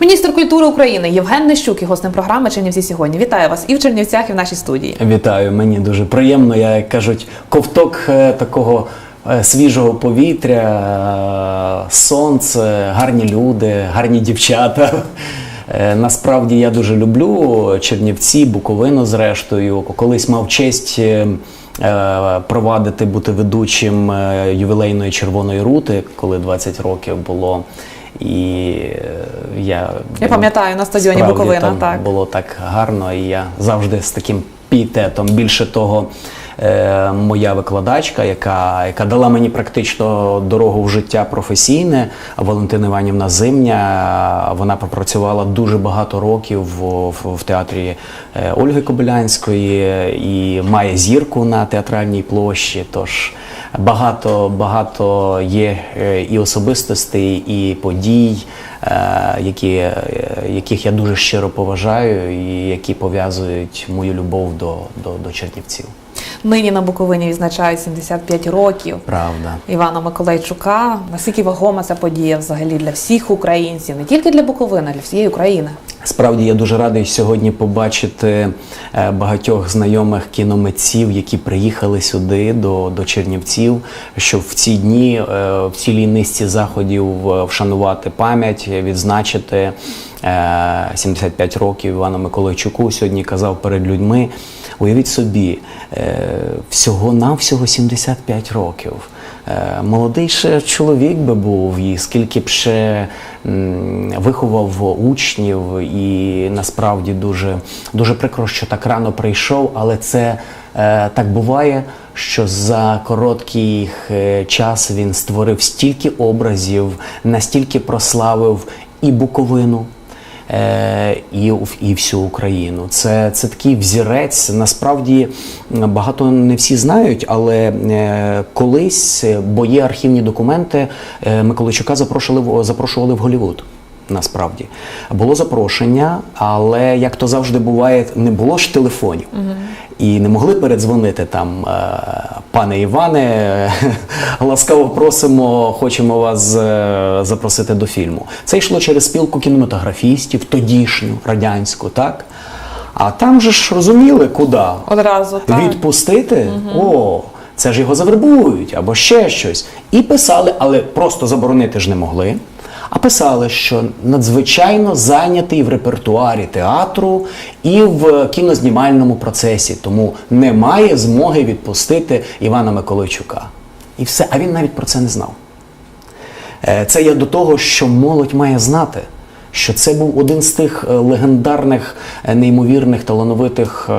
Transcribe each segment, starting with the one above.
Міністр культури України Євген Нещук і гостем програми Чернівці сьогодні. Вітаю вас і в Чернівцях, і в нашій студії. Вітаю, мені дуже приємно. Я як кажуть, ковток е, такого е, свіжого повітря, е, сонце, гарні люди, гарні дівчата. Насправді я дуже люблю Чернівці, Буковину, зрештою. Колись мав честь. Е, Провадити бути ведучим е, ювілейної червоної рути, коли 20 років було. І е, я Я пам'ятаю, на стадіоні Буковина, там так. було так гарно, і я завжди з таким пітетом Більше того, е, моя викладачка, яка, яка дала мені практично дорогу в життя професійне, Валентина Іванівна Зимня, вона попрацювала дуже багато років в, в, в театрі е, Ольги Кобилянської і має зірку на театральній площі. Тож багато багато є е, і особистостей, і подій, які, яких я дуже щиро поважаю, і які пов'язують мою любов до, до, до Чернівців. Нині на Буковині відзначають 75 років Правда. Івана Миколайчука. Наскільки вагома ця подія взагалі для всіх українців, не тільки для Буковини, а для всієї України. Справді я дуже радий сьогодні побачити е, багатьох знайомих кіномитців, які приїхали сюди до, до Чернівців, щоб в ці дні е, в цілій низці заходів е, вшанувати пам'ять, відзначити 75 років Івану Миколайчуку. Сьогодні казав перед людьми. Уявіть собі, е, всього-навсього 75 років. Е, Молодий ще чоловік би був, і скільки б ще виховав учнів, і насправді дуже, дуже прикро, що так рано прийшов, але це е, так буває, що за короткий е, час він створив стільки образів, настільки прославив і Буковину. Е, І, і всю Україну. Це, це такий взірець. Насправді багато не всі знають, але е, колись, е, бо є архівні документи, е, Миколайчука запрошували, запрошували в Голлівуд. Насправді було запрошення, але як то завжди буває, не було ж телефонів. І не могли передзвонити там, е, пане Іване, ласкаво просимо, хочемо вас е, запросити до фільму. Це йшло через спілку кінематографістів, тодішню, радянську, так? А там же ж розуміли, куди. Одразу так. Відпустити? О, це ж його завербують або ще щось. І писали, але просто заборонити ж не могли. А писали, що надзвичайно зайнятий в репертуарі театру і в кінознімальному процесі, тому немає змоги відпустити Івана Миколайчука. І все. А він навіть про це не знав. Е, Це я до того, що молодь має знати, що це був один з тих е, легендарних, е, неймовірних, талановитих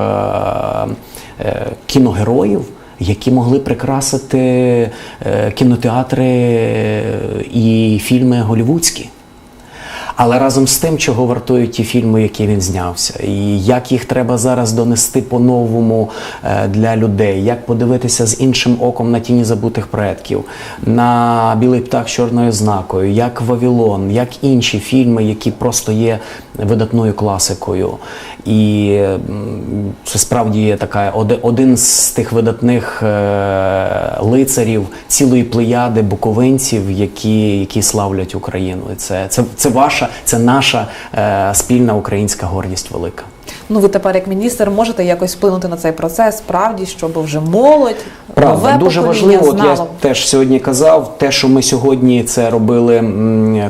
кіногероїв, які могли прикрасити е, кінотеатри е, і фільми голівудські. Але разом з тим, чого вартують ті фільми, які він знявся, і як їх треба зараз донести по-новому е, для людей, як подивитися з іншим оком на тіні забутих предків, на білий птах з чорною знакою, як Вавилон, як інші фільми, які просто є видатною класикою. І це справді є така один з тих видатних е, лицарів цілої плеяди буковинців, які, які славлять Україну. І це, це, це ваша, це наша е, спільна українська гордість велика. Ну ви тепер, як міністр, можете якось вплинути на цей процес, справді, щоб вже молодь Правда, нове дуже важливо. От я теж сьогодні казав, те, що ми сьогодні це робили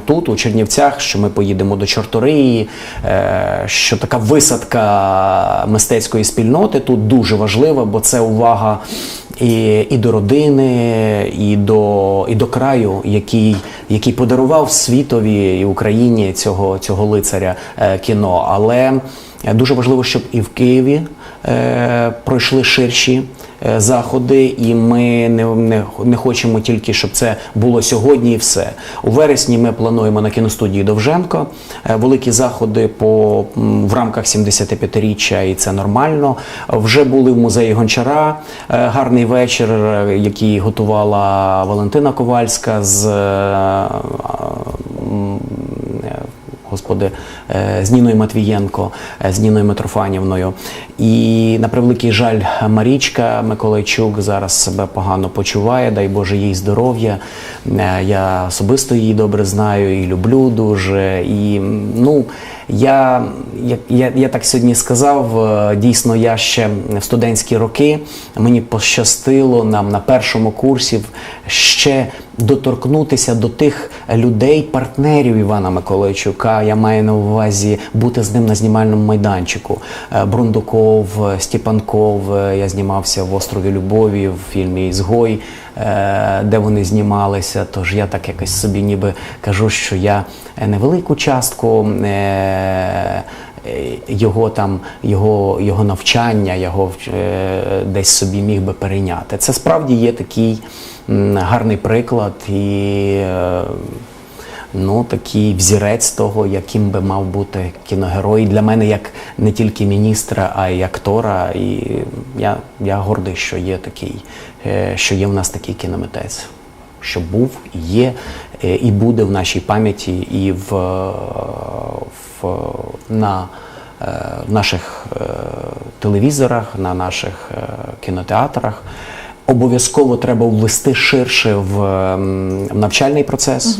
тут, у Чернівцях, що ми поїдемо до Чорториї, е, що така висадка мистецької спільноти тут дуже важлива, бо це увага. І, і до родини, і до, і до краю, який, який подарував світові і Україні цього, цього лицаря е, кіно. Але дуже важливо, щоб і в Києві е, пройшли ширші е, заходи, і ми не, не, не хочемо тільки, щоб це було сьогодні і все. У вересні ми плануємо на кіностудії Довженко е, великі заходи по, в рамках 75-річчя, і це нормально. Вже були в музеї Гончара е, гарний вечір, е, який готувала Валентина Ковальська з е, е. Заходи е, з Ніною Матвієнко, е, з Ніною Митрофанівною. І на превеликий жаль, Марічка Миколайчук зараз себе погано почуває, дай Боже їй здоров'я. Е, Я особисто її добре знаю і люблю дуже. І ну, я, я, я, я так сьогодні сказав, дійсно, я ще в студентські роки мені пощастило нам на першому курсі ще доторкнутися до тих людей, партнерів Івана Миколайчука. Я маю на увазі бути з ним на знімальному майданчику. Е, Брундуков, е, Степанков. е, Я знімався в острові Любові в фільмі Ізгой, де вони знімалися. Тож я так якось собі ніби кажу, що я невелику частку. Його там, його, його навчання, його е, десь собі міг би перейняти. Це справді є такий м, гарний приклад і е, ну, такий взірець того, яким би мав бути кіногерой для мене, як не тільки міністра, а й актора. І я, я гордий, що є такий, е, що є в нас такий кіномитець. Що був, є е, і буде в нашій пам'яті, і в, е, в, на е, наших телевізорах, на наших кінотеатрах. Обов'язково треба ввести ширше в, ем, в навчальний процес,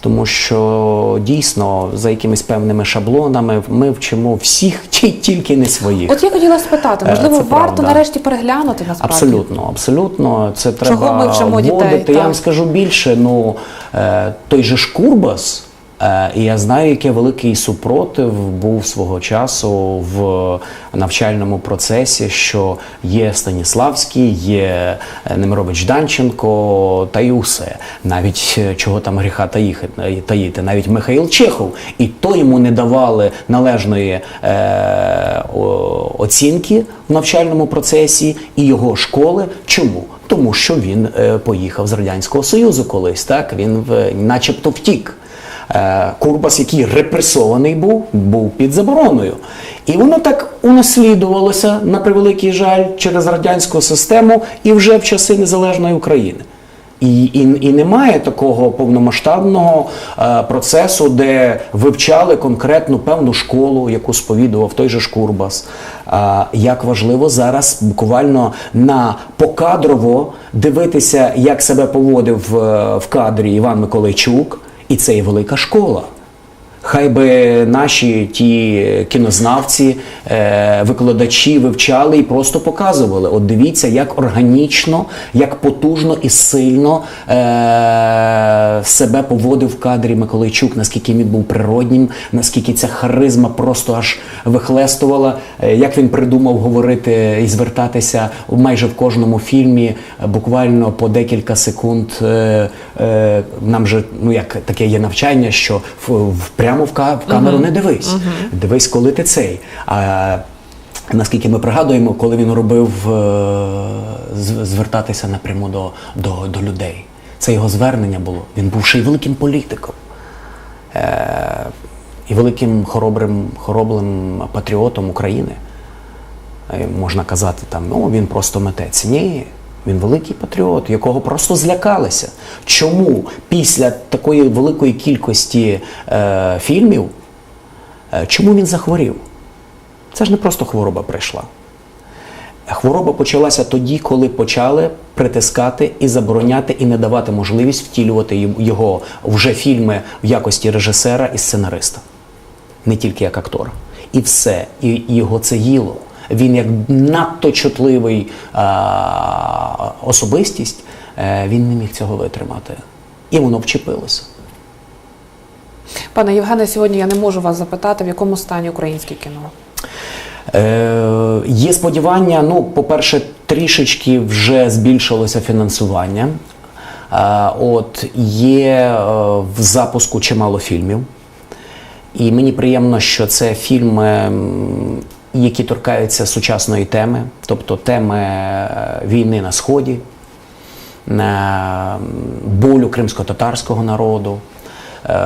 тому що дійсно за якимись певними шаблонами ми вчимо всіх, ті- тільки не своїх. От я хотіла спитати, Е, можливо, це варто правда. нарешті переглянути насправді? Абсолютно, абсолютно. Це треба Чого ми вчимо дітей. Я так? вам скажу більше. Ну е, той же ж Курбас. е, І я знаю, який великий супротив був свого часу в навчальному процесі, що є Станіславський, є е, Немирович Данченко, та й усе. Навіть е, чого там гріха таїти, навіть Михаїл Чехов, і то йому не давали належної е, оцінки в навчальному процесі і його школи. Чому? Тому що він е, поїхав з Радянського Союзу колись, так він начебто втік. Е, Курбас, який репресований був, був під забороною. І воно так унаслідувалося, на превеликий жаль, через радянську систему і вже в часи незалежної України. І, і, і немає такого повномасштабного е, процесу, де вивчали конкретну певну школу, яку сповідував той же ж Курбас. Як важливо зараз буквально на покадрово дивитися, як себе поводив е, в кадрі Іван Миколайчук, і це є велика школа. Хай би наші ті кінознавці, е, викладачі вивчали і просто показували. От дивіться, як органічно, як потужно і сильно е, себе поводив в кадрі Миколайчук, наскільки він був природнім, наскільки ця харизма просто аж вихлестувала, е, як він придумав говорити і звертатися майже в кожному фільмі, буквально по декілька секунд. Нам же ну як таке є навчання, що в, в прямо в, в камеру не дивись. Дивись, коли ти цей. А наскільки ми пригадуємо, коли він робив е, звертатися напряму до, до, до людей. Це його звернення було. Він був ще й великим політиком. Е, і великим хоробрим, хоробрим патріотом України. Е, Можна казати, там, ну він просто митець. Ні, він великий патріот, якого просто злякалися. Чому після такої великої кількості е, фільмів, е, чому він захворів? Це ж не просто хвороба прийшла. Хвороба почалася тоді, коли почали притискати і забороняти, і не давати можливість втілювати його вже фільми в якості режисера і сценариста, не тільки як актора. І все, і його це їло. Він як надто чутливий а, особистість, е, він не міг цього витримати. І воно вчепилося. Пане Євгене, сьогодні я не можу вас запитати, в якому стані українське кіно. Е, є сподівання, ну, по-перше, трішечки вже збільшилося фінансування. Е, от є е, в запуску чимало фільмів. І мені приємно, що це фільми, які торкаються сучасної теми, тобто теми е, війни на Сході, е, болю кримсько-татарського народу, е,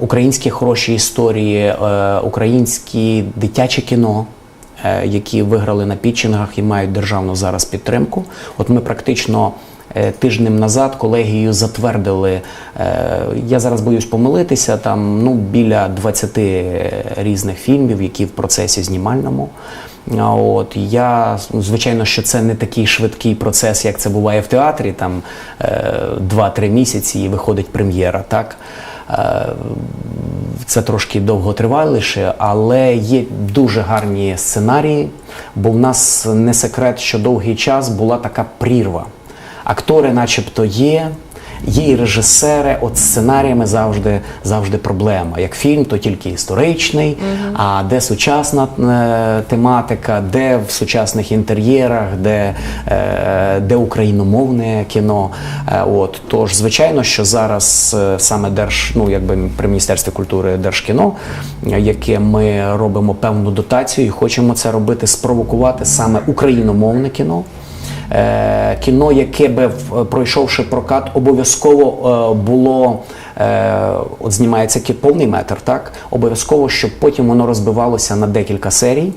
українські хороші історії, українське дитяче кіно. Які виграли на пітчингах і мають державну зараз підтримку. От ми практично тижнем назад колегією затвердили, е, я зараз боюсь помилитися, там ну, біля 20 різних фільмів, які в процесі знімальному. От я звичайно, що це не такий швидкий процес, як це буває в театрі. Там е, 2-3 місяці і виходить прем'єра. Так Е, це трошки довго триваліше, але є дуже гарні сценарії, бо в нас не секрет, що довгий час була така прірва. Актори, начебто, є. Є і режисери, от сценаріями завжди, завжди проблема. Як фільм, то тільки історичний, а де сучасна е, тематика, де в сучасних інтер'єрах, де, е, де україномовне кіно. Е, от. Тож, звичайно, що зараз е, саме Держ, ну, якби при Міністерстві культури Держкіно, яке ми робимо певну дотацію і хочемо це робити, спровокувати саме україномовне кіно. Е, кіно, яке би пройшовши прокат, обов'язково е, було. е, От знімається повний метр, так обов'язково, щоб потім воно розбивалося на декілька серій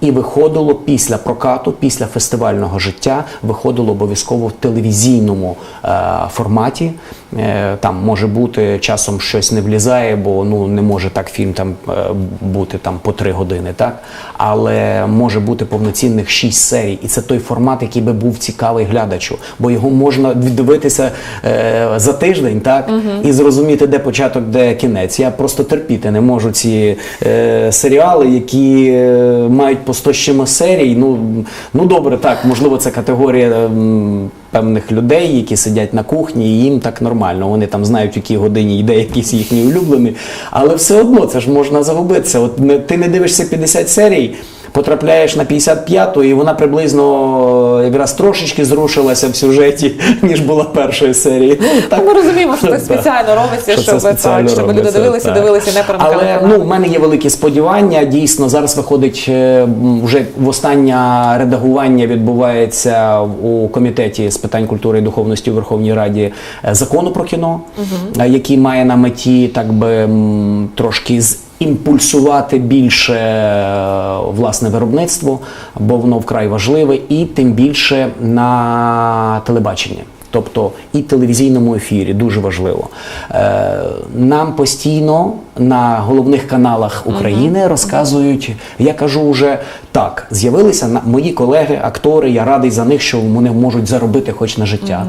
і виходило після прокату, після фестивального життя, виходило обов'язково в телевізійному е, форматі. Е, там може бути часом щось не влізає, бо ну не може так фільм там е, бути там по три години, так? Але може бути повноцінних шість серій, і це той формат, який би був цікавий глядачу, бо його можна дивитися е, за тиждень, так? І зрозуміти, де початок, де кінець. Я просто терпіти не можу ці е, серіали, які е, мають по 100 з чимось серій. Ну, ну добре, так, можливо, це категорія. ем, Певних людей, які сидять на кухні, і їм так нормально. Вони там знають, в якій годині йде якийсь їхній улюблений. Але все одно це ж можна загубитися. От ти не дивишся 50 серій, потрапляєш на 55-ту, і вона приблизно якраз трошечки зрушилася в сюжеті, ніж була першої серії. Ну, так, ми розуміємо, що це спеціально робиться, Що щоб, спеціально так, щоб люди дивилися, так. дивилися, не перемикали. Але канал. ну, в мене є великі сподівання. Дійсно, зараз виходить е, вже востаннє редагування відбувається у комітеті з питань культури і духовності у Верховній Раді е, закону про кіно, е, який має на меті так би трошки з. Імпульсувати більше е, власне виробництво, бо воно вкрай важливе, і тим більше на телебаченні. Тобто і телевізійному ефірі дуже важливо. Е, нам постійно на головних каналах України розказують. Я кажу вже так, з'явилися мої колеги, актори. Я радий за них, що вони можуть заробити хоч на життя.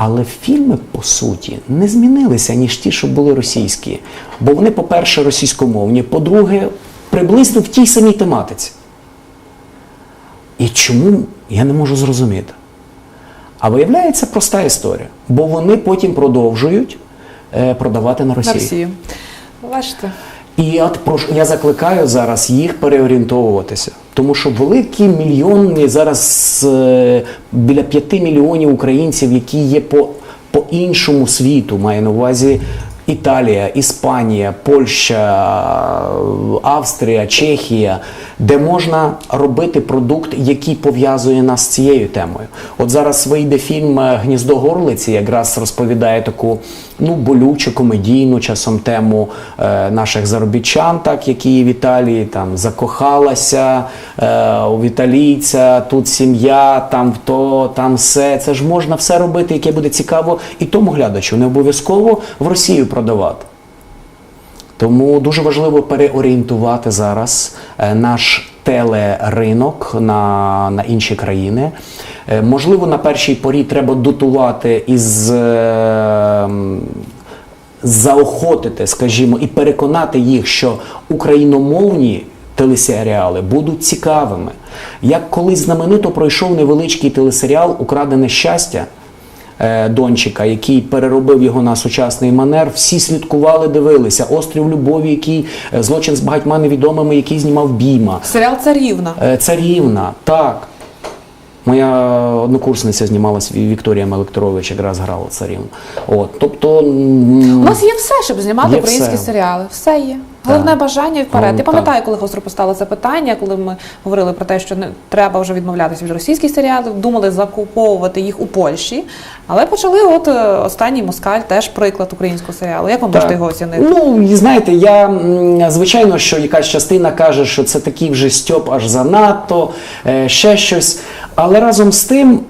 Але фільми, по суті, не змінилися, ніж ті, що були російські. Бо вони, по-перше, російськомовні, по-друге, приблизно в тій самій тематиці. І чому я не можу зрозуміти? А виявляється проста історія, бо вони потім продовжують е, продавати на на Росію. Росію. Бачите? І от я закликаю зараз їх переорієнтовуватися, тому що великі мільйонні зараз е, біля п'яти мільйонів українців, які є по, по іншому світу, маю на увазі. Італія, Іспанія, Польща, Австрія, Чехія, де можна робити продукт, який пов'язує нас з цією темою. От зараз вийде фільм Гніздо горлиці, якраз розповідає таку ну болючу комедійну часом тему е, наших заробітчан, так які в Італії там закохалася е, у італійця, тут сім'я, там то, там все. Це ж можна все робити, яке буде цікаво і тому глядачу, не обов'язково в Росію продавати. Тому дуже важливо переорієнтувати зараз е, наш телеринок на, на інші країни. Е, Можливо, на першій порі треба дотувати із. е, Заохотити, скажімо, і переконати їх, що україномовні телесеріали будуть цікавими. Як колись знаменито пройшов невеличкий телесеріал Украдене щастя е, Дончика, який переробив його на сучасний манер. Всі слідкували, дивилися. Острів Любові, який е, злочин з багатьма невідомими, який знімав Біма. Серіал Царівна. Царівна, так. Моя однокурсниця знімалась Ві- Вікторія Мелектрович, якраз грала царів. От, тобто У нас є все, щоб знімати Є українські все. серіали. Все є. Головне бажання і вперед. Я пам'ятаю, коли гостро постало це питання, коли ми говорили про те, що не треба вже відмовлятися від російських серіалів, думали закуповувати їх у Польщі, але почали от е, останній москаль теж приклад українського серіалу. Як ви можете його оцінити? Ну, знаєте, я звичайно, що якась частина каже, що це такий вже стьоп аж занадто, е, ще щось. Але разом з тим,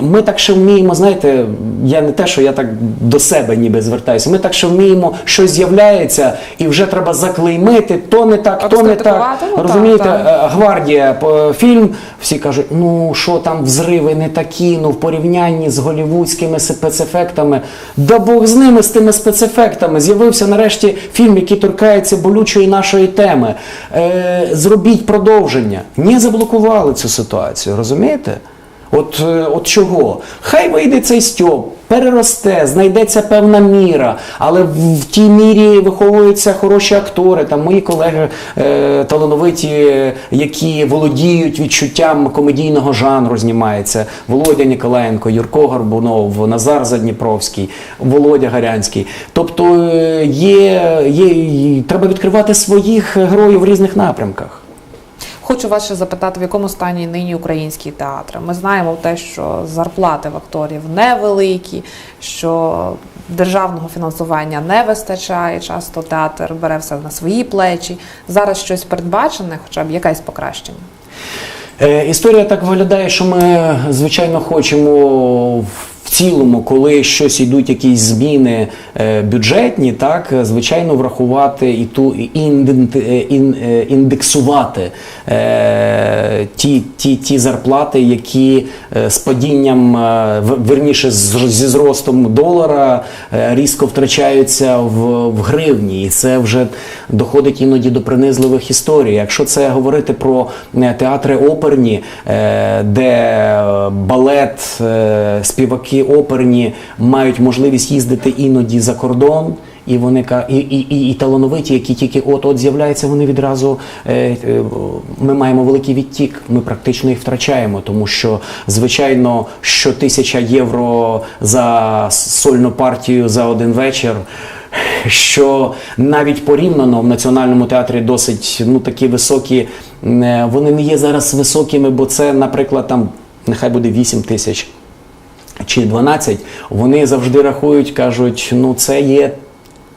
ми так ще вміємо, знаєте, я не те, що я так до себе ніби звертаюся. Ми так ще вміємо, щось з'являється, і вже треба заклеймити, то не так, то не так. Ну, Розумієте, так. Е, гвардія фільм. Всі кажуть, ну що там взриви не такі, ну в порівнянні з голівудськими спецефектами. Да Бог з ними, з тими спецефектами. З'явився нарешті фільм, який торкається болючої нашої теми. Е, зробіть продовження. Не заблокували цю ситуацію, розумієте? От, е, от чого? Хай вийде цей стьоп, переросте, знайдеться певна міра, але в, тій мірі виховуються хороші актори. Там мої колеги е, талановиті, які володіють відчуттям комедійного жанру, знімається. Володя Ніколаєнко, Юрко Горбунов, Назар Задніпровський, Володя Гарянський. Тобто е, є, є, треба відкривати своїх героїв в різних напрямках. Хочу вас ще запитати, в якому стані нині український театр. Ми знаємо те, що зарплати в акторів невеликі, що державного фінансування не вистачає. Часто театр бере все на свої плечі. Зараз щось передбачене, хоча б якесь покращення. Е, Історія так виглядає, що ми, звичайно, хочемо цілому, коли щось йдуть якісь зміни е, бюджетні, так е, звичайно, врахувати і ту і е, ін- індексувати ті, ті, ті зарплати, які з падінням, верніше зі зростом долара різко втрачаються в, в гривні, і це вже доходить іноді до принизливих історій. Якщо це говорити про театри оперні, де балет, е, оперні мають можливість їздити іноді за кордон. І вони і, і, і талановиті, які тільки от от з'являються, вони відразу е, е, ми маємо великий відтік. Ми практично їх втрачаємо, тому що звичайно, що тисяча євро за сольну партію за один вечір. Що навіть порівняно в національному театрі досить ну такі високі, е, вони не є зараз високими, бо це, наприклад, там нехай буде 8 тисяч чи 12, вони завжди рахують, кажуть, ну це є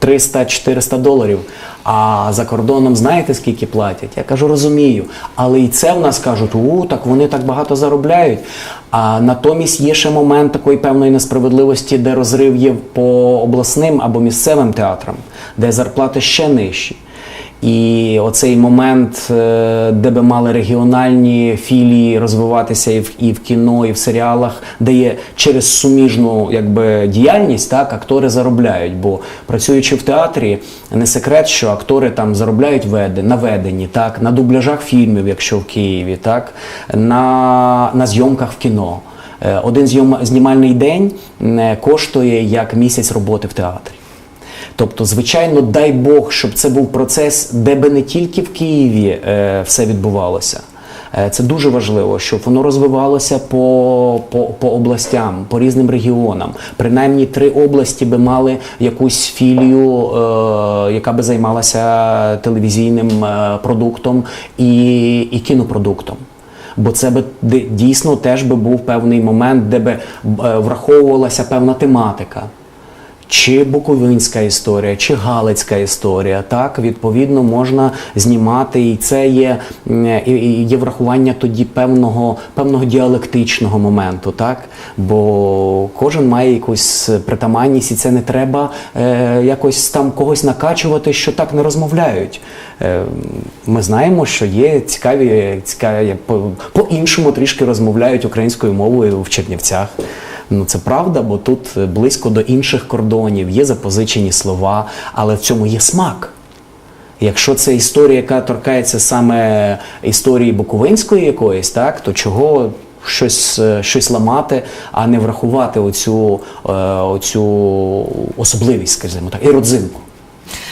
300-400 доларів. А за кордоном знаєте скільки платять? Я кажу, розумію. Але і це в нас кажуть, у так вони так багато заробляють. А натомість є ще момент такої певної несправедливості, де розрив є по обласним або місцевим театрам, де зарплати ще нижчі. І оцей момент, е, де би мали регіональні філії розвиватися і в, і в кіно, і в серіалах, де є через суміжну якби, діяльність, так, актори заробляють. Бо працюючи в театрі, не секрет, що актори там заробляють веде, на веденні, так, на дубляжах фільмів, якщо в Києві, так, на, на зйомках в кіно. Е, Один знімальний день е, коштує як місяць роботи в театрі. Тобто, звичайно, дай Бог, щоб це був процес, де би не тільки в Києві е, все відбувалося. Е, Це дуже важливо, щоб воно розвивалося по, по, по областям, по різним регіонам. Принаймні три області би мали якусь філію, е, яка би займалася телевізійним е, продуктом і, і кінопродуктом. Бо це би дійсно теж би був певний момент, де би е, враховувалася певна тематика. Чи Буковинська історія, чи Галицька історія, так відповідно можна знімати, і це є, є врахування тоді певного, певного діалектичного моменту, так бо кожен має якусь притаманність, і це не треба е, якось там когось накачувати, що так не розмовляють. Е, ми знаємо, що є цікаві, цікаві по- по-іншому трішки розмовляють українською мовою в Чернівцях. Ну це правда, бо тут е, близько до інших кордонів є запозичені слова, але в цьому є смак. Якщо це історія, яка торкається саме історії Буковинської якоїсь, так то чого щось, е, щось ламати, а не врахувати оцю, е, оцю особливість, скажімо так, і родзинку.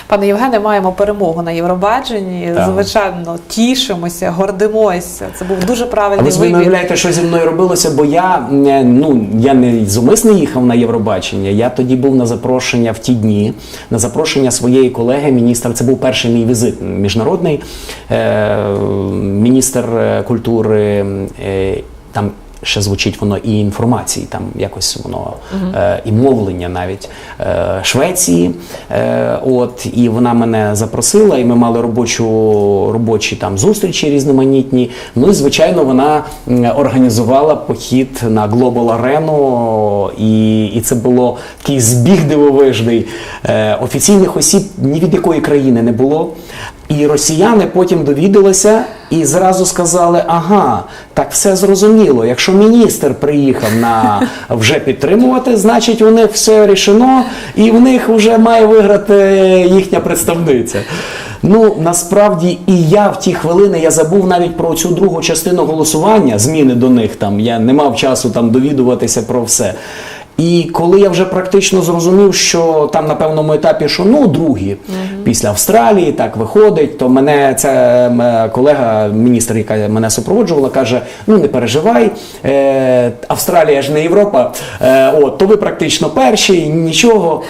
Пане Євгене, маємо перемогу на Євробаченні. Так. Звичайно, тішимося, гордимося. Це був дуже А правильний ви собі не уявляєте, що зі мною робилося, бо я е, ну я не зумисно їхав на Євробачення. Я тоді був на запрошення в ті дні, на запрошення своєї колеги, міністра. Це був перший мій візит міжнародний. Е, міністр е, культури е, там. Ще звучить воно і інформації, там якось воно е, і мовлення навіть е, Швеції. Е, от і вона мене запросила, і ми мали робочу робочі там зустрічі різноманітні. Ну і звичайно, вона організувала похід на Global Арену, і, і це було такий збіг дивовижний. Е, офіційних осіб ні від якої країни не було. І росіяни потім довідалися і зразу сказали: ага, так все зрозуміло. Якщо міністр приїхав на вже підтримувати, значить у них все рішено, і в них вже має виграти їхня представниця. Ну насправді і я в ті хвилини я забув навіть про цю другу частину голосування, зміни до них там. Я не мав часу там довідуватися про все. І коли я вже практично зрозумів, що там на певному етапі, що ну другі після Австралії так виходить, то мене ця колега, міністр, яка мене супроводжувала, каже: ну не переживай, е, Австралія ж не Європа, е, от то ви практично перші, нічого.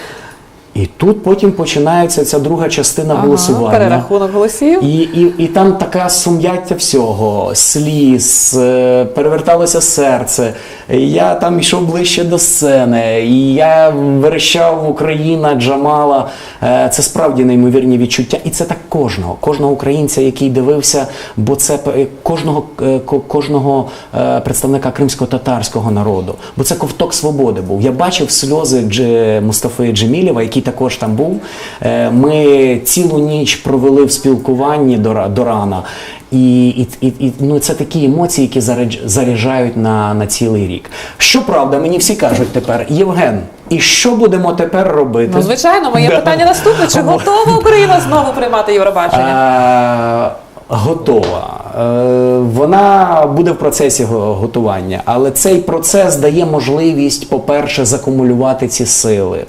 І тут потім починається ця друга частина Ага, голосування. перерахунок голосів. І, і, і там така сум'яття всього, сліз, е, переверталося серце. Я там йшов ближче до сцени, і я верещав Україна, Джамала. Е, Це справді неймовірні відчуття. І це так кожного, кожного українця, який дивився, бо це кожного, е, кожного е, представника кримсько-татарського народу. Бо це ковток свободи був. Я бачив сльози Дж... Мустафи Джемілєва, який також там був. Е, Ми цілу ніч провели в спілкуванні до, до рана. І, і, і, ну, це такі емоції, які заряд- заряджають на, на цілий рік. Щоправда, мені всі кажуть тепер, Євген, і що будемо тепер робити? Ну, звичайно, моє питання наступне: чи готова Україна знову приймати Євробачення? Готова. Е, Вона буде в процесі го- готування, але цей процес дає можливість, по-перше, закумулювати ці сили.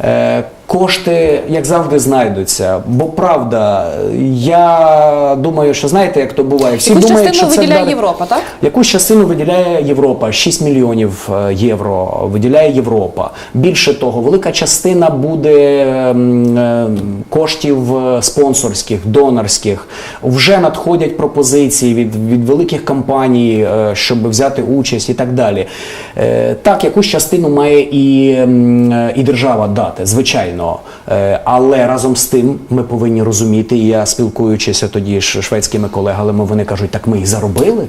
Е, Кошти, як завжди, знайдуться. Бо правда, я думаю, що знаєте, як то буває. Всі Яку думають, частину що це виділяє вдари- Європа, так? Якусь частину виділяє Європа, 6 мільйонів е, євро виділяє Європа. Більше того, велика частина буде е, коштів е, спонсорських, донорських. Вже надходять пропозиції від, від великих компаній, щоб взяти участь і так далі. Так, якусь частину має і, і держава дати, звичайно. Е, Але разом з тим ми повинні розуміти, і я спілкуючися тоді з шведськими колегами, вони кажуть, так ми їх заробили.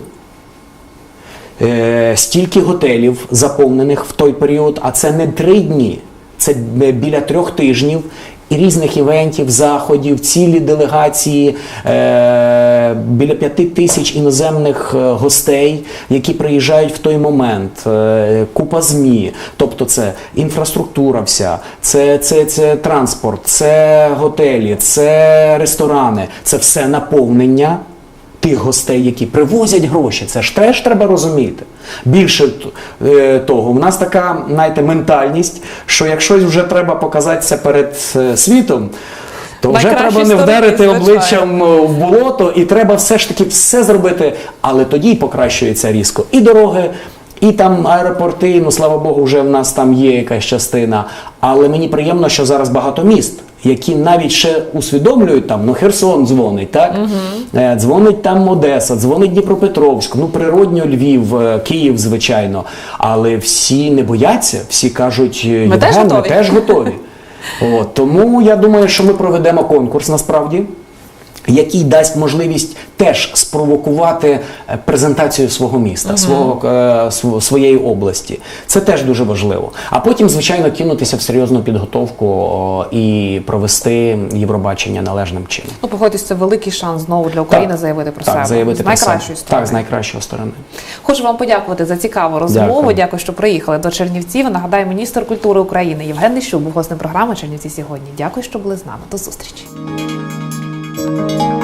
Е, стільки готелів заповнених в той період, а це не три дні, це біля трьох тижнів. Різних івентів, заходів, цілі делегації, е, біля п'яти тисяч іноземних е, гостей, які приїжджають в той момент, е, купа ЗМІ. Тобто це інфраструктура вся, це, це, це транспорт, це готелі, це ресторани, це все наповнення тих гостей, які привозять гроші. Це ж теж треба розуміти. Більше е, того, в нас така, знаєте, ментальність, що якщо вже треба показатися перед е, світом. То вже треба не вдарити обличчям е, в болото, і треба все ж таки все зробити. Але тоді покращується різко. І дороги, і там аеропорти. Ну слава Богу, вже в нас там є якась частина. Але мені приємно, що зараз багато міст, які навіть ще усвідомлюють там, ну Херсон дзвонить, так? Угу. Дзвонить там Одеса, дзвонить Дніпропетровськ, ну природньо Львів, е, Київ, звичайно. Але всі не бояться, всі кажуть, ми теж ми готові». теж готові. От, тому я думаю, що ми проведемо конкурс насправді. Який дасть можливість теж спровокувати е, презентацію свого міста, свого е, св- своєї області. Це теж дуже важливо. А потім, звичайно, кинутися в серйозну підготовку і провести Євробачення належним чином. Ну, погодьтесь, це великий шанс знову для України Так. заявити про так, себе. заявити з про найкращої сторони. Так, з найкращої сторони. Хочу вам подякувати за цікаву розмову. Дякую. Дякую, що приїхали до Чернівців. Нагадаю, міністр культури України Євген Нищук був гостем програми Чернівці сьогодні. Дякую, що були з нами. До зустрічі. Música